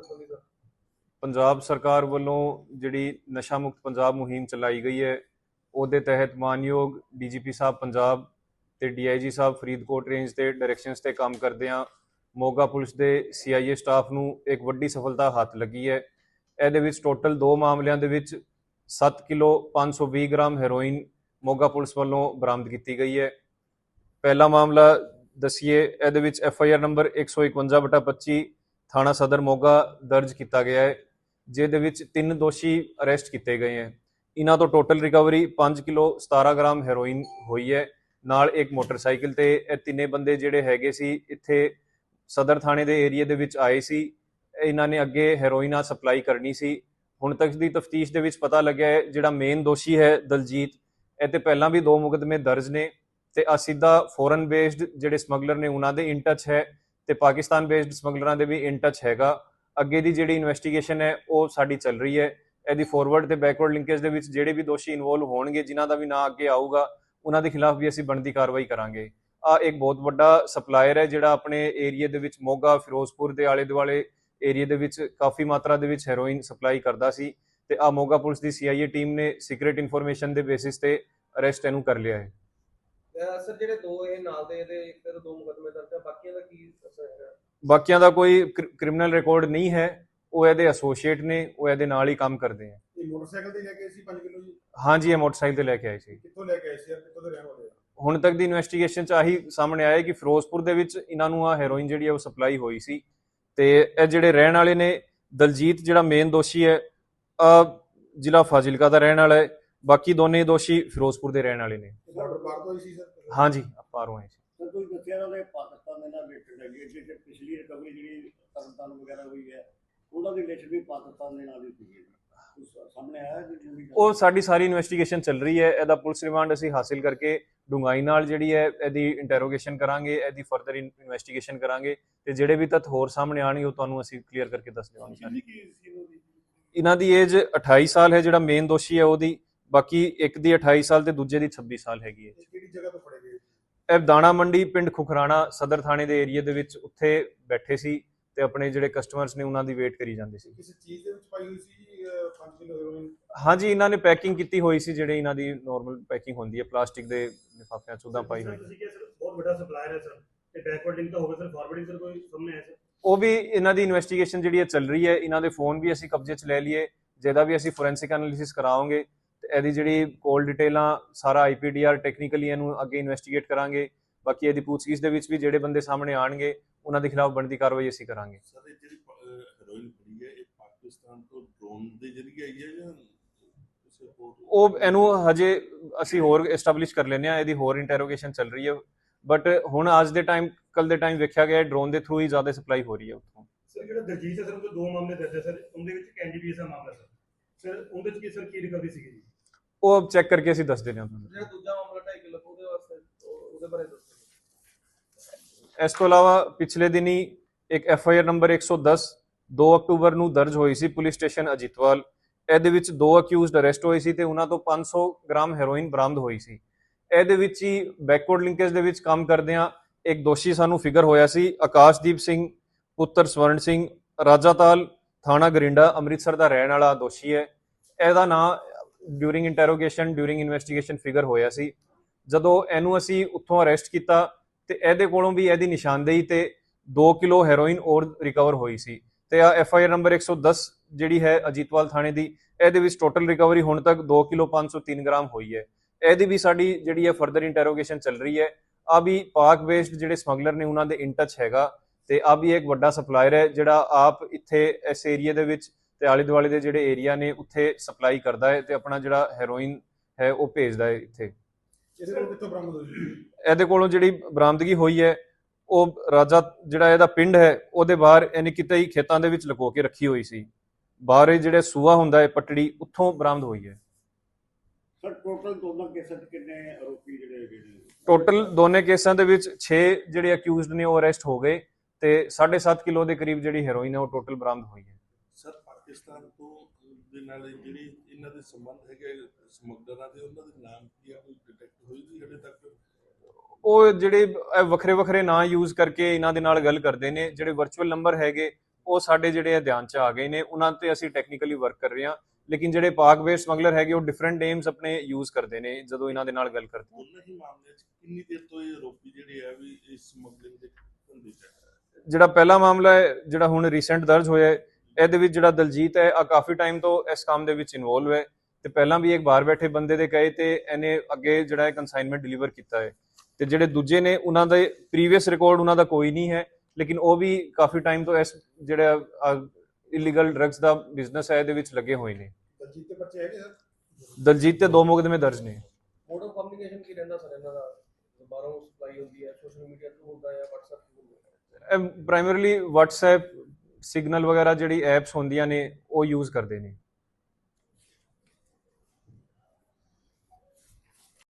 ਦੱਸੋਗੇ ਸਰ ਪੰਜਾਬ ਸਰਕਾਰ ਵੱਲੋਂ ਜਿਹੜੀ ਨਸ਼ਾ ਮੁਕਤ ਪੰਜਾਬ ਮੁਹਿੰਮ ਚਲਾਈ ਗਈ ਹੈ, ਉਹਦੇ ਤਹਿਤ ਮਾਨਯੋਗ ਡੀਜੀਪੀ ਸਾਹਿਬ ਪੰਜਾਬ ਤੇ ਡੀਆਈਜੀ ਸਾਹਿਬ ਫਰੀਦਕੋਟ ਰੇਂਜ ਦੇ ਡਾਇਰੈਕਸ਼ਨਸ ਤੇ ਕੰਮ ਕਰਦੇ ਆ। ਮੋਗਾ ਪੁਲਿਸ ਦੇ ਸੀਆਈਏ ਸਟਾਫ ਨੂੰ ਇੱਕ ਵੱਡੀ ਸਫਲਤਾ ਹੱਥ ਲੱਗੀ ਹੈ। ਇਹਦੇ ਵਿੱਚ ਟੋਟਲ ਦੋ ਮਾਮਲਿਆਂ ਦੇ ਵਿੱਚ 7 kilo 520 gram heroin Moga police ਵੱਲੋਂ ਬਰਾਮਦ ਕੀਤੀ ਗਈ ਹੈ। ਪਹਿਲਾ ਮਾਮਲਾ ਦਸੀਏ, ਇਹਦੇ ਵਿੱਚ ਐਫ ਆਈ ਆਰ ਨੰਬਰ 151/25 ਥਾਣਾ ਸਦਰ ਮੋਗਾ ਦਰਜ ਕੀਤਾ ਗਿਆ ਹੈ, ਜਿਹਦੇ ਵਿੱਚ ਤਿੰਨ ਦੋਸ਼ੀ ਅਰੈਸਟ ਕੀਤੇ ਗਏ ਹੈ। ਇਹਨਾਂ ਤੋਂ total recovery 5 kilo 17 gram heroin ਹੋਈ ਹੈ। ਨਾਲ ਇੱਕ ਮੋਟਰਸਾਈਕਲ ਤੇ ਇਹ ਤਿੰਨੇ ਬੰਦੇ ਜਿਹੜੇ ਹੈਗੇ ਸੀ, ਇੱਥੇ ਸਦਰ ਥਾਣੇ ਦੇ ਏਰੀਆ ਦੇ ਵਿੱਚ ਆਏ ਸੀ। ਇਹਨਾਂ ਨੇ ਅੱਗੇ ਹੈਰੋਇਨ ਆ ਸਪਲਾਈ ਕਰਨੀ ਸੀ। ਹੁਣ ਤੱਕ ਦੀ ਤਫਤੀਸ਼ ਦੇ ਵਿੱਚ ਪਤਾ ਲੱਗਿਆ ਹੈ, ਜਿਹੜਾ ਮੇਨ ਦੋਸ਼ੀ ਹੈ ਦਲਜੀਤ, ਇਹ ਤੇ ਪਹਿਲਾਂ ਵੀ ਦੋ ਮੁਕਦਮੇ ਦਰਜ ਨੇ ਤੇ ਆ ਸਿੱਧਾ ਫੋਰਨ ਬੇਸਡ ਜਿਹੜੇ ਸਮਗਲਰ ਨੇ, ਉਹਨਾਂ ਦੇ ਇਨ ਟੱਚ ਹੈ। ਤੇ ਪਾਕਿਸਤਾਨ ਬੇਸਡ ਸਮਗਲਰਾਂ ਦੇ ਵੀ ਇਨ ਟੱਚ ਹੈਗਾ। ਅੱਗੇ ਦੀ ਜਿਹੜੀ ਇਨਵੈਸਟੀਗੇਸ਼ਨ ਹੈ, ਉਹ ਸਾਡੀ ਚੱਲ ਰਹੀ ਹੈ। ਇਹਦੀ ਫਾਰਵਰਡ ਤੇ ਬੈਕਵਰਡ ਲਿੰਕੇਜ ਦੇ ਵਿੱਚ ਜਿਹੜੇ ਵੀ ਦੋਸ਼ੀ ਇਨਵੋਲਵ ਹੋਣਗੇ, ਜਿਨ੍ਹਾਂ ਦਾ ਵੀ ਨਾਂ ਅੱਗੇ ਆਊਗਾ, ਉਹਨਾਂ ਦੇ ਖਿਲਾਫ ਵੀ ਅਸੀਂ ਬਣਦੀ ਕਾਰਵਾਈ ਕਰਾਂਗੇ। ਆ ਇੱਕ ਬਹੁਤ ਵੱਡਾ ਸਪਲਾਇਰ ਹੈ, ਜਿਹੜਾ ਆਪਣੇ ਏਰੀਆ ਦੇ ਵਿੱਚ ਮੋਗਾ, ਫਿਰੋਜ਼ਪੁਰ ਦੇ ਆਲੇ ਦੁਆਲੇ ਏਰੀਆ ਦੇ ਵਿੱਚ ਕਾਫੀ ਮਾਤਰਾ ਦੇ ਵਿੱਚ ਹੈਰੋਇਨ ਸਪਲਾਈ ਕਰਦਾ ਸੀ ਤੇ ਆ ਮੋਗਾ ਪੁਲਿਸ ਦੀ ਸੀਆਈਏ ਟੀਮ ਨੇ ਸੀਕ੍ਰੀਟ ਇਨਫੋਰਮੇਸ਼ਨ ਦੇ ਬੇਸਿਸ ਤੇ ਅਰੈਸਟ ਇਹਨੂੰ ਕਰ ਲਿਆ ਹੈ। ਸਰ ਜਿਹੜੇ ਦੋ ਇਹ ਨਾਲ ਦੇ ਇਹਦੇ ਇੱਕ ਤੇ ਦੋ ਮੁਕਦਮੇ ਦਰਜ ਆ ਬਾਕੀਆਂ ਦਾ ਕੀ ਅਸਰ ਹੈਗਾ? ਬਾਕੀਆਂ ਦਾ ਕੋਈ ਕ੍ਰਿਮੀਨਲ ਰਿਕਾਰਡ ਨਹੀਂ ਹੈ ਉਹ ਇਹਦੇ ਐਸੋਸੀਏਟ ਨੇ ਉਹ ਇਹਦੇ ਨਾਲ ਹੀ ਕੰਮ ਕਰਦੇ ਆ। ਇਹ ਮੋਟਰਸਾਈਕਲ ਤੇ ਲੈ ਕੇ ਆਏ ਸੀ 5 ਕਿਲੋ ਜੀ? ਹਾਂਜੀ ਇਹ ਮੋਟਰਸਾਈਕਲ ਤੇ ਲੈ ਕੇ ਆਏ ਸੀ। ਕਿੱਥੋਂ ਲੈ ਕੇ ਆਏ ਸੀ ਕਿੱਥੋਂ ਦੇ ਰਹਿਣ ਵਾਲੇ ਆ? ਹੁਣ ਤੱਕ ਦੀ ਇਨਵੈਸਟੀਗੇਸ਼ਨ ਚ ਆਹੀ ਸਾਹਮਣੇ ਆਇਆ ਕਿ ਫਿਰੋਜ਼ਪੁਰ ਦੇ ਵਿੱਚ ਇਹਨਾਂ ਨੂੰ ਆ ਹੈਰੋਇਨ ਜਿਹੜੀ ਹੈ ਉਹ ਸਪਲਾਈ ਹੋਈ ਸੀ। ਤੇ ਇਹ ਜਿਹੜੇ ਰਹਿਣ ਵਾਲੇ ਨੇ ਦਲਜੀਤ ਜਿਹੜਾ ਮੇਨ ਦੋਸ਼ੀ ਹੈ ਆ ਜ਼ਿਲ੍ਹਾ ਫਾਜ਼ਿਲਕਾ ਦਾ ਰਹਿਣ ਵਾਲਾ ਹੈ ਬਾਕੀ ਦੋਨੇ ਦੋਸ਼ੀ ਫਿਰੋਜ਼ਪੁਰ ਦੇ ਰਹਿਣ ਵਾਲੇ ਨੇ। ਇਹ ਬਾਰਡਰ ਪਾਰ ਤੋਂ ਹੀ ਸੀ ਸਰ? ਹਾਂਜੀ ਆਪਾਰੋਂ ਆਏ ਸੀ। ਸਰ ਤੁਸੀਂ ਦੱਸਿਆ ਨਾ ਕਿ ਪਾਕਿਸਤਾਨ ਦੇ ਨਾਲ ਰਿਲੇਟਡ ਹੈਗੀ ਹੈ ਜਿਹੜੀ ਪਿਛਲੀ ਰਿਕਵਰੀ ਜਿਹੜੀ ਤਰਨਤਾਰਨ ਵਗੈਰਾ ਹੋਈ ਹੈ ਉਹਨਾਂ ਦੀ ਰਿਲੇਸ਼ਨ ਵੀ ਪਾਕਿਸਤਾਨ ਦੇ ਨਾਲ ਹੀ ਸੀ ਉਸ ਸਾਹਮਣੇ ਆਇਆ ਕਿ ਜਿਹੜੀ ਗੱਲ- ਉਹ ਸਾਡੀ ਸਾਰੀ ਇਨਵੈਸਟੀਗੇਸ਼ਨ ਚੱਲ ਰਹੀ ਹੈ। ਇਹਦਾ ਪੁਲਿਸ ਰਿਮਾਂਡ ਅਸੀਂ ਹਾਸਿਲ ਕਰਕੇ ਡੂੰਘਾਈ ਨਾਲ ਜਿਹੜੀ ਹੈ ਇਹਦੀ ਇੰਟਰੋਗੇਸ਼ਨ ਕਰਾਂਗੇ ਇਹਦੀ ਫਰਦਰ ਇਨਵੈਸਟੀਗੇਸ਼ਨ ਕਰਾਂਗੇ ਤੇ ਜਿਹੜੇ ਵੀ ਤੱਥ ਹੋਰ ਸਾਹਮਣੇ ਆਣਗੇ ਉਹ ਤੁਹਾਨੂੰ ਅਸੀਂ ਕਲੀਅਰ ਕਰਕੇ ਦੱਸ ਦੇਵਾਂਗੇ। ਇਹਨਾਂ ਦੀ ਏਜ 28 ਸਾਲ ਹੈ ਜਿਹੜਾ ਮੇਨ ਦੋਸ਼ੀ ਹੈ ਉਹਦੀ। ਬਾਕੀ ਇੱਕ ਦੀ 28 ਸਾਲ ਤੇ ਦੂਜੇ ਦੀ 26 ਸਾਲ ਹੈਗੀ ਹੈ। ਇਹ ਕਿਹੜੀ ਜਗ੍ਹਾ ਤੋਂ ਫੜੇ ਗਏ? ਇਹ ਦਾਣਾ ਮੰਡੀ ਪਿੰਡ ਖੁਖਰਾਣਾ ਸਦਰ ਥਾਣੇ ਦੇ ਏਰੀਆ ਦੇ ਵਿੱਚ ਉੱਥੇ ਬੈਠੇ ਸੀ ਤੇ ਆਪਣੇ ਜਿਹੜੇ ਕਸਟਮਰਸ ਨੇ ਉਹਨਾਂ ਦੀ ਵੇਟ ਕਰੀ ਜਾਂਦੇ ਸੀ। ਕਿਸੇ ਚੀਜ਼ ਦੇ ਵਿੱਚ ਪਾਈ ਹੋਈ ਸੀ 5 ਕਿਲੋ ਹੈਰੋਇਨ ਹਾਂਜੀ ਇਹਨਾਂ ਨੇ ਪੈਕਿੰਗ ਕੀਤੀ ਹੋਈ ਸੀ ਜਿਹੜੇ ਇਹਨਾਂ ਦੀ ਨਾਰਮਲ ਪੈਕਿੰਗ ਹੁੰਦੀ ਹੈ ਪਲਾਸਟਿਕ ਦੇ ਲਿਫਾਫਿਆਂ 'ਚ ਉਦਾਂ ਪਾਈ ਹੋਈ ਤੁਸੀਂ ਕਿਹਾ ਸਰ ਬਹੁਤ ਵੱਡਾ ਸਪਲਾਇਰ ਹੈ ਸਰ ਤੇ ਬੈਕਵਰਡ ਲਿੰਕ ਤਾਂ ਹੋਵੇ ਸਰ ਫਾਰਵਰਡਿੰਗ ਸਰ ਕੋਈ ਸਾਹਮਣੇ ਆਇਆ ਸਰ? ਉਹ ਵੀ ਇਹਨਾਂ ਦੀ ਇਨਵੈਸਟੀਗੇਸ਼ਨ ਜਿਹੜੀ ਹੈ ਚੱਲ ਰਹੀ ਹੈ ਇਹਨਾਂ ਦੇ ਫੋਨ ਵੀ ਅਸੀਂ ਕਬਜ਼ੇ 'ਚ ਲੈ ਲਈਏ ਜਿਹਦਾ ਵੀ ਅਸੀਂ ਫੋਰੈਂਸਿਕ ਐਨਾਲਿਸਿਸ ਕਰਾਵਾਂਗੇ ਇਹਦੀ ਜਿਹੜੀ ਕੋਲ ਡਿਟੇਲਾਂ ਸਾਰਾ ਆਈਪੀਡੀਆਰ ਟੈਕਨੀਕਲੀ ਇਹਨੂੰ ਅੱਗੇ ਇਨਵੈਸਟੀਗੇਟ ਕਰਾਂਗੇ। ਬਾਕੀ ਇਹਦੀ ਪੁੱਛਗਿੱਛ ਦੇ ਵਿੱਚ ਵੀ ਜਿਹੜੇ ਬੰਦੇ ਸਾਹਮਣੇ ਆਣਗੇ ਉਹਨਾਂ ਦੇ ਖਿਲਾਫ ਬਣਦੀ ਕਾਰਵਾਈ ਅਸੀਂ ਕਰਾਂਗੇ। ਸਰ ਇਹ ਜਿਹੜੀ ਹੈਰੋਇਨ ਫੜੀ ਹੈ ਇਹ ਪਾਕਿਸਤਾਨ ਤੋਂ ਡਰੋਨ ਦੇ ਜ਼ਰੀਏ ਆਈ ਹੈ ਜਾਂ ਉਹ ਇਹਨੂੰ ਹਜੇ ਅਸੀਂ ਹੋਰ ਐਸਟੈਬਲਿਸ਼ ਕਰ ਲੈਨੇ ਆ ਇਹਦੀ ਹੋਰ ਇੰਟਰੋਗੇਸ਼ਨ ਚੱਲ ਰਹੀ ਹੈ। ਬਟ ਹੁਣ ਅੱਜ ਦੇ ਟਾਈਮ ਕੱਲ ਦੇ ਟਾਈਮ ਵੇਖਿਆ ਗਿਆ ਡਰੋਨ ਦੇ ਥਰੂ ਹੀ ਜ਼ਿਆਦਾ ਸਪਲਾਈ ਹੋ ਰਹੀ ਹੈ ਉੱਥੋਂ। ਸਰ ਜਿਹੜਾ ਦਰਜੀਤ ਸਰ ਉਹਦੇ ਦੋ ਮਾਮਲੇ ਹੈ ਸਰ ਉਹਦੇ ਵਿੱਚ ਇੱਕ ਐਨਡੀਪੀਐਸ ਦਾ ਮਾਮਲਾ ਸਰ। ਸਰ ਉਹਦੇ ਵਿੱਚ ਕੀ ਸਰ ਕੀ ਰਿਕਵਰੀ ਸੀਗੀ ਜੀ? ਉਹ ਚੈੱਕ ਕਰਕੇ ਅਸੀਂ ਦੱਸ ਦਿੰਦੇ ਹਾਂ ਤੁਹਾਨੂੰ ਜਿਹੜਾ ਦੂਜਾ ਮਾਮਲਾ 2.5 ਕਿਲੋ ਉਹਦੇ ਵਾਸਤੇ ਉਹ- ਉਹਦੇ ਬਾਰੇ ਦੱਸੋ। ਇਸ ਤੋਂ ਇਲਾਵਾ ਪਿਛਲੇ ਦਿਨੀ ਇੱਕ ਐਫ ਆਈ ਆਰ ਨੰਬਰ 110 2 ਅਕਤੂਬਰ ਨੂੰ ਦਰਜ ਹੋਈ ਸੀ ਪੁਲਿਸ ਸਟੇਸ਼ਨ ਅਜੀਤਵਾਲ। ਇਹਦੇ ਵਿੱਚ ਦੋ ਅਕਿਊਜ਼ਡ ਅਰੈਸਟ ਹੋਏ ਸੀ ਤੇ ਉਹਨਾਂ ਤੋਂ 500 ਗ੍ਰਾਮ ਹੈਰੋਇਨ ਬਰਾਮਦ ਹੋਈ ਸੀ। ਇਹਦੇ ਵਿੱਚ ਹੀ ਬੈਕਵਰਡ ਲਿੰਕੇਜ ਦੇ ਵਿੱਚ ਕੰਮ ਕਰਦਿਆਂ ਇੱਕ ਦੋਸ਼ੀ ਸਾਨੂੰ ਫਿਗਰ ਹੋਇਆ ਸੀ ਆਕਾਸ਼ਦੀਪ ਸਿੰਘ ਪੁੱਤਰ ਸਵਰਨ ਸਿੰਘ ਰਾਜਾਤਾਲ ਥਾਣਾ ਗਰਿੰਡਾ ਅੰਮ੍ਰਿਤਸਰ ਦਾ ਰਹਿਣ ਵਾਲਾ ਦੋਸ਼ੀ ਹੈ। ਇਹਦਾ ਨਾਂ during interrogation during investigation figure ਹੋਇਆ ਸੀ। ਜਦੋਂ ਇਹਨੂੰ ਅਸੀਂ ਉੱਥੋਂ ਅਰੈਸਟ ਕੀਤਾ ਤੇ ਇਹਦੇ ਕੋਲੋਂ ਵੀ ਇਹਦੀ ਨਿਸ਼ਾਨਦੇਹੀ ਤੇ 2 ਕਿਲੋ ਹੈਰੋਇਨ ਔਰ ਰਿਕਵਰ ਹੋਈ ਸੀ। ਤੇ ਆ ਐਫ ਆਈ ਆਰ ਨੰਬਰ 110 ਜਿਹੜੀ ਹੈ ਅਜੀਤਵਾਲ ਥਾਣੇ ਦੀ, ਇਹਦੇ ਵਿੱਚ ਟੋਟਲ ਰਿਕਵਰੀ ਹੁਣ ਤੱਕ 2 ਕਿਲੋ 503 ਗ੍ਰਾਮ ਹੋਈ ਹੈ। ਇਹਦੀ ਵੀ ਸਾਡੀ ਜਿਹੜੀ ਹੈ ਫਰਦਰ ਇੰਟਰੋਗੇਸ਼ਨ ਚੱਲ ਰਹੀ ਹੈ। ਆ ਵੀ ਪਾਕ ਬੇਸਡ ਜਿਹੜੇ ਸਮਗਲਰ ਨੇ ਉਹਨਾਂ ਦੇ ਇਨ ਟੱਚ ਹੈਗਾ ਤੇ ਆ ਵੀ ਇੱਕ ਵੱਡਾ ਸਪਲਾਇਰ ਹੈ ਜਿਹੜਾ ਆਪ ਇੱਥੇ ਇਸ ਏਰੀਆ ਦੇ ਵਿੱਚ ਤੇ ਆਲੇ ਦੁਆਲੇ ਦੇ ਜਿਹੜੇ ਏਰੀਆ ਨੇ ਉੱਥੇ ਸਪਲਾਈ ਕਰਦਾ ਹੈ ਤੇ ਆਪਣਾ ਜਿਹੜਾ ਹੈਰੋਇਨ ਹੈ ਉਹ ਭੇਜਦਾ ਹੈ ਇੱਥੇ। ਇਹਦੇ ਕੋਲ ਕਿੱਥੋਂ ਬਰਾਮਦ ਹੋਈ ਇਹਦੇ ਕੋਲੋਂ ਜਿਹੜੀ ਬਰਾਮਦਗੀ ਹੋਈ ਹੈ ਉਹ ਰਾਜਾ ਜਿਹੜਾ ਇਹਦਾ ਪਿੰਡ ਹੈ ਉਹਦੇ ਬਾਹਰ ਇਹਨੇ ਕਿਤੇ ਹੀ ਖੇਤਾਂ ਦੇ ਵਿੱਚ ਲੁਕੋ ਕੇ ਰੱਖੀ ਹੋਈ ਸੀ। ਬਾਹਰ ਜਿਹੜੇ ਸੂਆ ਹੁੰਦਾ ਹੈ ਪਟੜੀ ਉੱਥੋਂ ਬਰਾਮਦ ਹੋਈ ਹੈ। ਸਰ ਟੋਟਲ ਦੋਨਾਂ ਕੇਸਾਂ 'ਚ ਕਿੰਨੇ ਆਰੋਪੀ ਜਿਹੜੇ ਹੈਗੇ ਨੇ? ਟੋਟਲ ਦੋਨੇ ਕੇਸਾਂ ਦੇ ਵਿੱਚ 6 ਜਿਹੜੇ ਅਕਿਊਜ਼ਡ ਨੇ ਉਹ ਅਰੈਸਟ ਹੋ ਗਏ ਤੇ 7.5 ਕਿਲੋ ਦੇ ਕਰੀਬ ਜਿਹੜੀ ਹੈਰੋਇਨ ਹੈ ਉਹ ਟੋਟਲ ਬਰਾਮਦ ਹੋਈ ਹੈ। ਪਾਕਿਸਤਾਨ ਤੋਂ ਦੇ ਨਾਲ ਜਿਹੜੀ ਇਹਨਾਂ ਦੇ ਸੰਬੰਧ ਹੈਗੇ ਸਮਗਲਰਾਂ ਦੇ ਉਹਨਾਂ ਦੇ ਨਾਮ ਕੀ ਆ ਕੋਈ ਡਿਟੈਕਟ ਹੋਈ ਸੀ ਜਿਹੜੇ ਤੱਕ ਉਹ ਜਿਹੜੇ ਵੱਖਰੇ ਵੱਖਰੇ ਨਾਂ ਯੂਜ਼ ਕਰਕੇ ਇਹਨਾਂ ਦੇ ਨਾਲ ਗੱਲ ਕਰਦੇ ਨੇ ਜਿਹੜੇ ਵਰਚੁਅਲ ਨੰਬਰ ਹੈਗੇ ਉਹ ਸਾਡੇ ਜਿਹੜੇ ਆ ਧਿਆਨ ਚ ਆ ਗਏ ਨੇ ਉਹਨਾਂ ਤੇ ਅਸੀਂ ਟੈਕਨੀਕਲੀ ਵਰਕ ਕਰ ਰਹੇ ਹਾਂ ਲੇਕਿਨ ਜਿਹੜੇ ਪਾਕ ਵੇਸਟ ਸਮਗਲਰ ਹੈਗੇ ਉਹ ਡਿਫਰੈਂਟ ਨੇਮਸ ਆਪਣੇ ਯੂਜ਼ ਕਰਦੇ ਨੇ ਜਦੋਂ ਇਹਨਾਂ ਦੇ ਨਾਲ ਗੱਲ ਕਰਦੇ ਹਾਂ। ਉਹਨਾਂ ਹੀ ਮਾਮਲੇ 'ਚ ਕਿੰਨੀ ਦੇਰ ਤੋਂ ਇਹ ਆਰੋਪੀ ਜਿਹੜੇ ਆ ਵੀ ਇਸ ਸਮਗਲਿੰਗ ਦੇ ਧੰਦੇ 'ਚ ਜਿਹੜਾ ਪਹਿਲਾ ਮਾਮਲਾ ਹੈ ਜਿਹੜਾ ਹੁਣ ਰੀਸੈਂਟ ਦਰਜ ਹੋਇਆ ਹੈ ਇਹਦੇ ਵਿੱਚ ਜਿਹੜਾ ਦਲਜੀਤ ਹੈ ਆ ਕਾਫੀ ਟਾਈਮ ਤੋਂ ਇਸ ਕੰਮ ਦੇ ਵਿੱਚ ਇਨਵੋਲਵ ਹੈ ਤੇ ਪਹਿਲਾਂ ਵੀ ਇੱਕ ਬਾਹਰ ਬੈਠੇ ਬੰਦੇ ਦੇ ਕਹੇ ਤੇ ਇਹਨੇ ਅੱਗੇ ਜਿਹੜਾ ਹੈ ਕਨਸਾਈਨਮੈਂਟ ਡਿਲੀਵਰ ਕੀਤਾ ਹੈ। ਤੇ ਜਿਹੜੇ ਦੂਜੇ ਨੇ ਉਹਨਾਂ ਦੇ ਪ੍ਰੀਵੀਅਸ ਰਿਕਾਰਡ ਉਹਨਾਂ ਦਾ ਕੋਈ ਨਹੀਂ ਹੈ ਲੇਕਿਨ ਉਹ ਵੀ ਕਾਫੀ ਟਾਈਮ ਤੋਂ ਇਸ ਜਿਹੜਾ ਇਲੀਗਲ ਡਰੱਗਸ ਦਾ ਬਿਜ਼ਨਸ ਹੈ ਇਹਦੇ ਵਿੱਚ ਲੱਗੇ ਹੋਏ ਨੇ। ਦਲਜੀਤ ਦੇ ਬੱਚੇ ਹੈਗੇ ਸਰ? ਦਲਜੀਤ ਤੇ ਦੋ ਮੁਕਦਮੇ ਦਰਜ ਨੇ। ਮੋਡ ਆਫ ਕਮਿਊਨੀਕੇਸ਼ਨ ਕੀ ਰਹਿੰਦਾ ਸਰ ਇਹਨਾਂ ਦਾ? ਬਾਹਰੋਂ ਸਪਲਾਈ ਹੁੰਦੀ ਹੈ ਸੋਸ਼ਲ ਮੀਡੀਆ ਥਰੂ ਹੁੰਦਾ ਹੈ WhatsApp ਥਰੂ ਹੁੰਦਾ ਹੈ? ਪ੍ਰਾਇਮਰੀਲੀ WhatsApp ਸਿਗਨਲ ਵਗੈਰਾ ਜਿਹੜੀ ਐਪਸ ਹੁੰਦੀਆਂ ਨੇ ਉਹ ਯੂਜ਼ ਕਰਦੇ ਨੇ।